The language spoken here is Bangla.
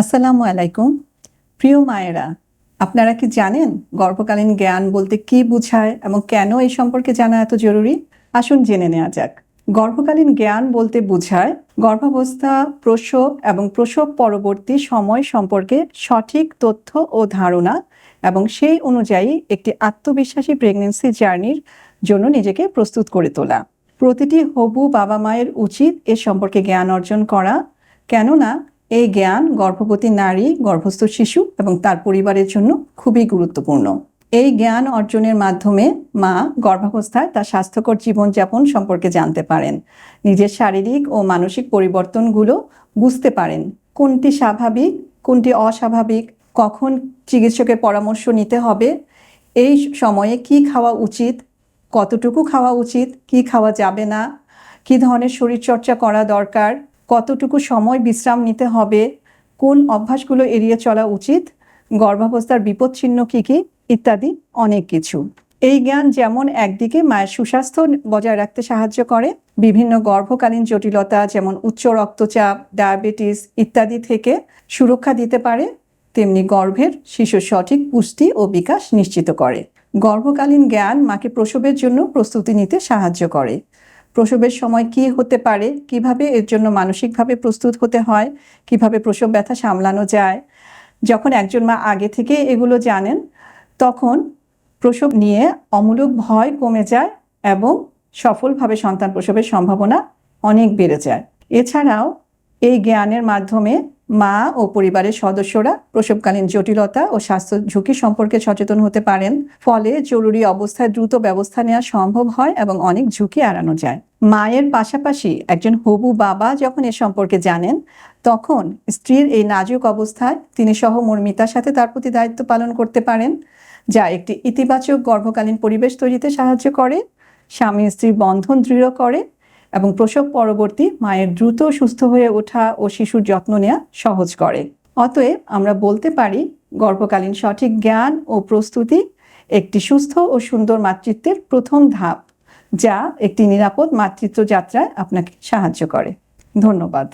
আসসালামু আলাইকুম। প্রিয় মায়েরা, আপনারা কি জানেন গর্ভকালীন জ্ঞান বলতে কি বোঝায় এবং কেন এই সম্পর্কে জানা এত জরুরি? আসুন জেনে নেওয়া যাক। গর্ভকালীন জ্ঞান বলতে বোঝায় গর্ভাবস্থা, প্রসব এবং প্রসব পরবর্তী সময় সম্পর্কে সঠিক তথ্য ও ধারণা এবং সেই অনুযায়ী একটি আত্মবিশ্বাসী প্রেগনেন্সি জার্নির জন্য নিজেকে প্রস্তুত করে তোলা। প্রতিটি হবু বাবা মায়ের উচিত এ সম্পর্কে জ্ঞান অর্জন করা। কেননা এই জ্ঞান গর্ভবতী নারী, গর্ভস্থ শিশু এবং তার পরিবারের জন্য খুবই গুরুত্বপূর্ণ। এই জ্ঞান অর্জনের মাধ্যমে মা গর্ভাবস্থায় তার স্বাস্থ্যকর জীবনযাপন সম্পর্কে জানতে পারেন। নিজের শারীরিক ও মানসিক পরিবর্তনগুলো বুঝতে পারেন। কোনটি স্বাভাবিক, কোনটি অস্বাভাবিক, কখন চিকিৎসকের পরামর্শ নিতে হবে, এই সময়ে কি খাওয়া উচিত, কতটুকু খাওয়া উচিত, কি খাওয়া যাবে না, কি ধরনের শরীরচর্চা করা দরকার কতটুকু সময় বিশ্রাম নিতে হবে, কোন অভ্যাসগুলো এড়িয়ে চলা উচিত, গর্ভাবস্থার বিপদ চিহ্ন কী কী, ইত্যাদি অনেক কিছু। এই জ্ঞান যেমন একদিকে মায়ের সুস্বাস্থ্য বজায় রাখতে সাহায্য করে, বিভিন্ন গর্ভকালীন জটিলতা যেমন উচ্চ রক্তচাপ, ডায়াবেটিস ইত্যাদি থেকে সুরক্ষা দিতে পারে, তেমনি গর্ভের শিশুর সঠিক পুষ্টি ও বিকাশ নিশ্চিত করে। গর্ভকালীন জ্ঞান মাকে প্রসবের জন্য প্রস্তুতি নিতে সাহায্য করে। প্রসবের সময় কি হতে পারে? কীভাবে? এর জন্য মানসিকভাবে প্রস্তুত হতে হয়। কীভাবে প্রসব ব্যথা সামলানো যায়? যখন একজন মা আগে থেকে এগুলো জানেন, তখন প্রসব নিয়ে অমূলক ভয় কমে যায় এবং সফলভাবে সন্তান প্রসবের সম্ভাবনা অনেক বেড়ে যায়। এছাড়াও এই জ্ঞানের মাধ্যমে মা ও পরিবারের সদস্যরা প্রসবকালীন জটিলতা ও স্বাস্থ্য ঝুঁকি সম্পর্কে সচেতন হতে পারেন। ফলে জরুরি অবস্থায় দ্রুত ব্যবস্থা নেওয়া সম্ভব হয় এবং অনেক ঝুঁকি এড়ানো যায়। মায়ের পাশাপাশি একজন হবু বাবা যখন এ সম্পর্কে জানেন, তখন স্ত্রীর এই নাজুক অবস্থায় তিনি সহমর্মিতার সাথে তার প্রতি দায়িত্ব পালন করতে পারেন, যা একটি ইতিবাচক গর্ভকালীন পরিবেশ তৈরিতে সাহায্য করে। স্বামী স্ত্রীর বন্ধন দৃঢ় করে এবং প্রসব পরবর্তী মায়ের দ্রুত সুস্থ হয়ে ওঠা ও শিশুর যত্ন নেওয়া সহজ করে। অতএব আমরা বলতে পারি, গর্ভকালীন সঠিক জ্ঞান ও প্রস্তুতি একটি সুস্থ ও সুন্দর মাতৃত্বের প্রথম ধাপ, যা একটি নিরাপদ মাতৃত্ব যাত্রায় আপনাকে সাহায্য করে। ধন্যবাদ।